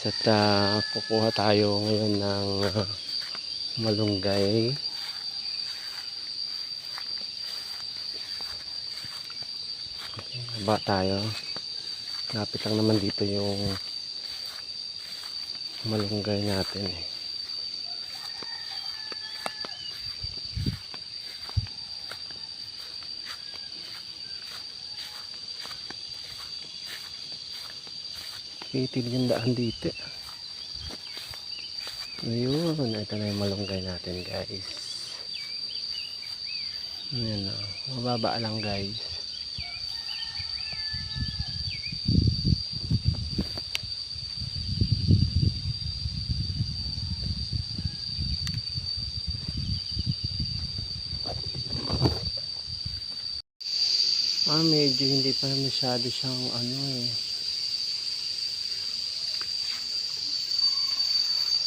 At ah, kukuha tayo ngayon ng ah, malunggay. Ba tayo. Lapit lang naman dito yung malunggay natin eh. Pitil yung daan dito. Ayun, ito na yung malunggay natin guys. Ayan o, mababa lang guys. Ah, medyo hindi pa masyado siyang ano eh.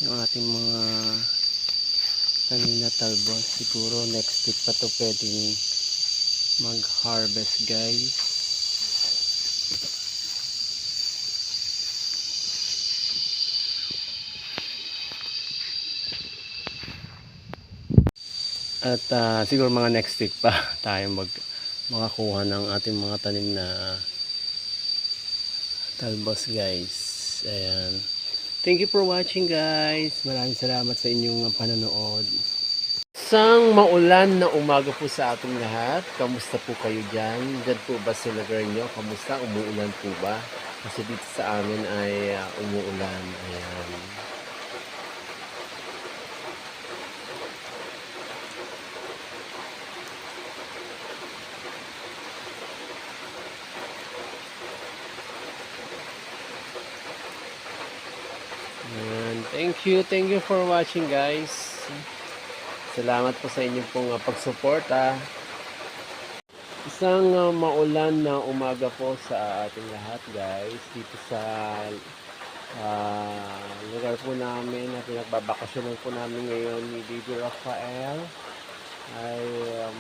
Yung ating mga tanim na talbos. Siguro next week pa to pwedeng mag-harvest guys. At ah, siguro mga next week pa tayo mag makakuha ng ating mga tanim na talbos guys. Ayan. Thank you for watching guys. Maraming salamat sa inyong panonood. Isang maulan na umaga po sa ating lahat. Kamusta po kayo dyan? Dyan po ba sa lugar nyo? Kamusta? Umuulan po ba? Kasi dito sa amin ay ah, umuulan. Ayan. Ayan. Thank you. Thank you for watching guys. Salamat po sa inyong pong uh, pagsuporta. Isang uh, maulan na umaga po sa ating lahat guys. Dito sa ah, lugar po namin na pinagbabakasyonan po namin ngayon ni Baby Rafael ay um,